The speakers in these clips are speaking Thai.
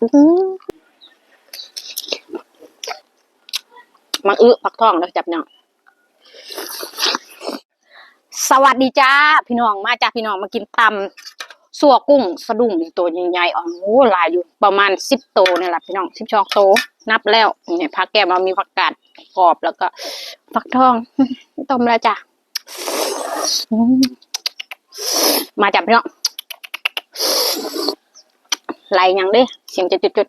อื้อหือมาอื้อผักทองแล้วจับเนาะสวัสดีจ้า พี่น้องมาจ้าพี่น้องมากินตำสัวกุ้งสะดุ้งนี่ตัวใหญ่ๆอ๋อโหหลายอยู่ประมาณสิบโตวนี่แหละพี่น้องสิบชองโตนับแล้วเนี่ยผักแก้มมามีผักกาดกรอบแล้วก็ผักทองต้มแล้วจ้ะอืมมาจับพี่น้อง ไหลยังเด้เสียงจะจุด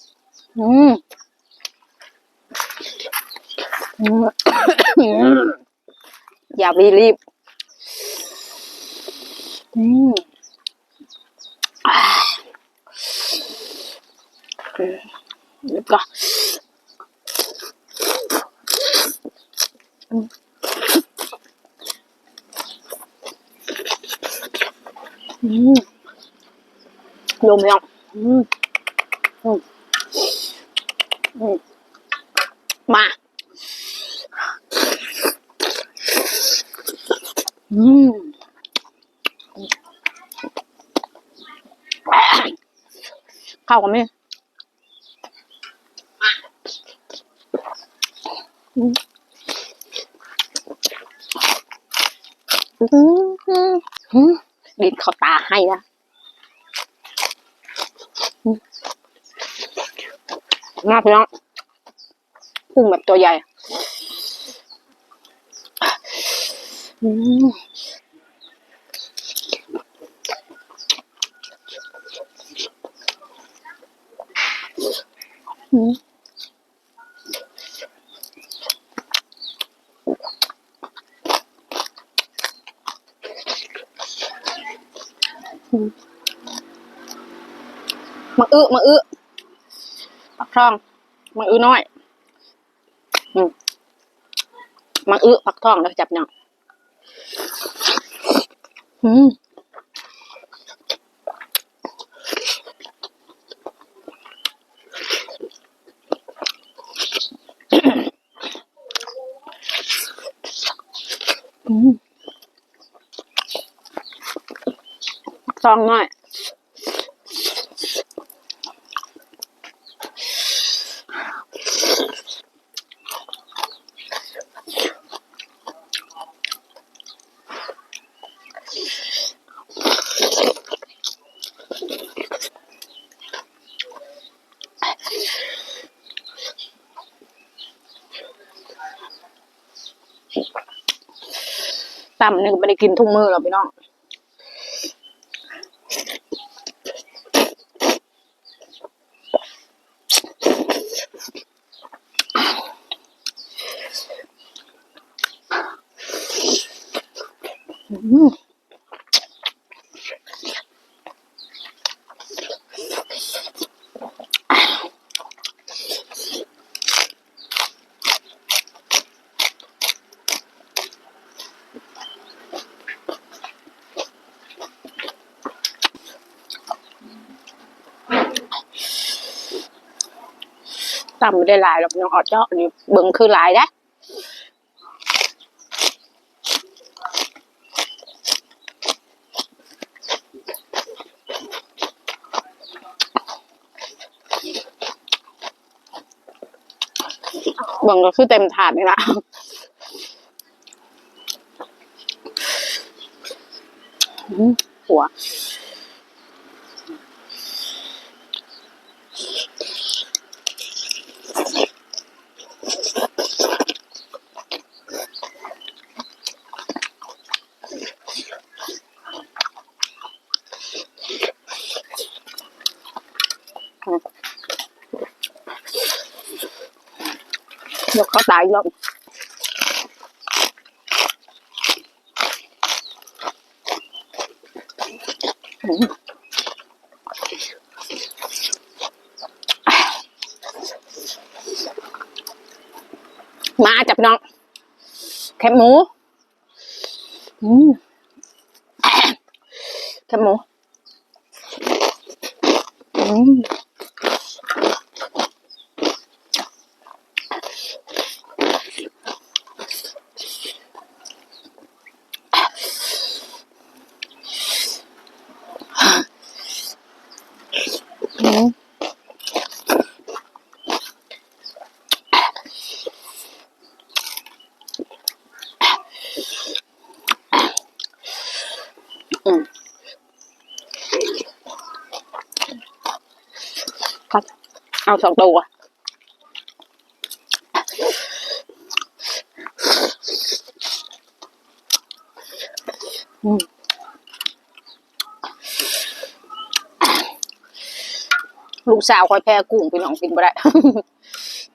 ๆอืมอย่ารีรีบอืมอ่าอืมแล้วก็อืมลมยัง มาอืมเข้ากันไหมอืมอืมอืมดิดเขาตาให้นะ อืมมาพี่น้องพึ่งแบบตัวใหญ่อืม อืมอืม มาอื้อมาอื้อปักทอง มาอื้อน้อยมาอื้อปักทองแล้วจับเนาะอืมอืมซองน้อย ตำนี่ก็ไม่ได้กินทุกมือหรอกพี่น้องอืม ตำไม่ได้หลายหรอกน้องออเจาะนี่เบิ่งคือหลายนะเบิ่งก็คือเต็มถาดนี่ละหัว ยกเขาตายอีกรอบมาจับน้องแคบหมูอืมแคบหมูอืม อืม ครับเอาสองตัวอืมลูกสาวคอยแพ้กุ้งพี่น้องกินไม่ได้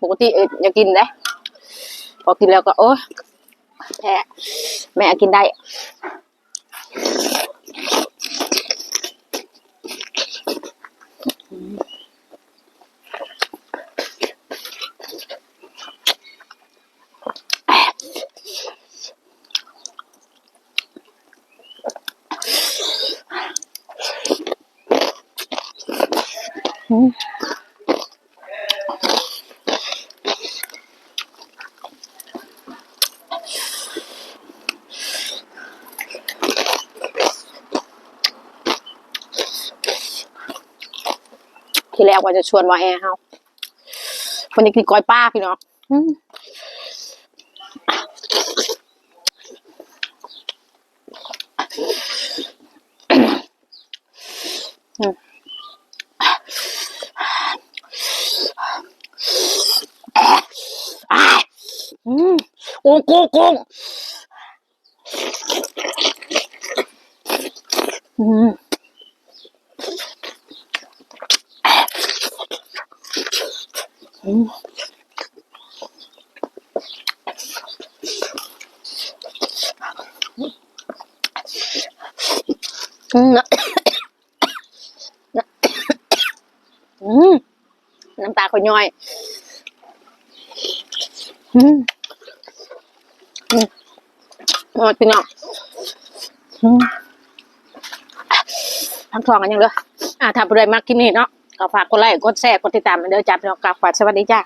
ปกติเอออยากกินได้พอกินแล้วก็โอ้ยแพ้แม่กินได้ อืม ที่แรกว่าจะชวนว่าแอร์เฮาวันนี้กินก้อยป้าพี่เนาะอืมอืมอ่าอืม กุ้งกุ้งกุ้งอืมอืมอืมอืมน้ำตาเขย่อย อืม หมดพี่น้องอืมทั้งทองกันยังเลยอ่าถ้าผู้ใดมากกินนี่เนาะก็ฝากกดไลค์กดแชร์กดติดตามเหมือนเดิมจ้าพี่น้องกลับฝากสวัสดีจ้า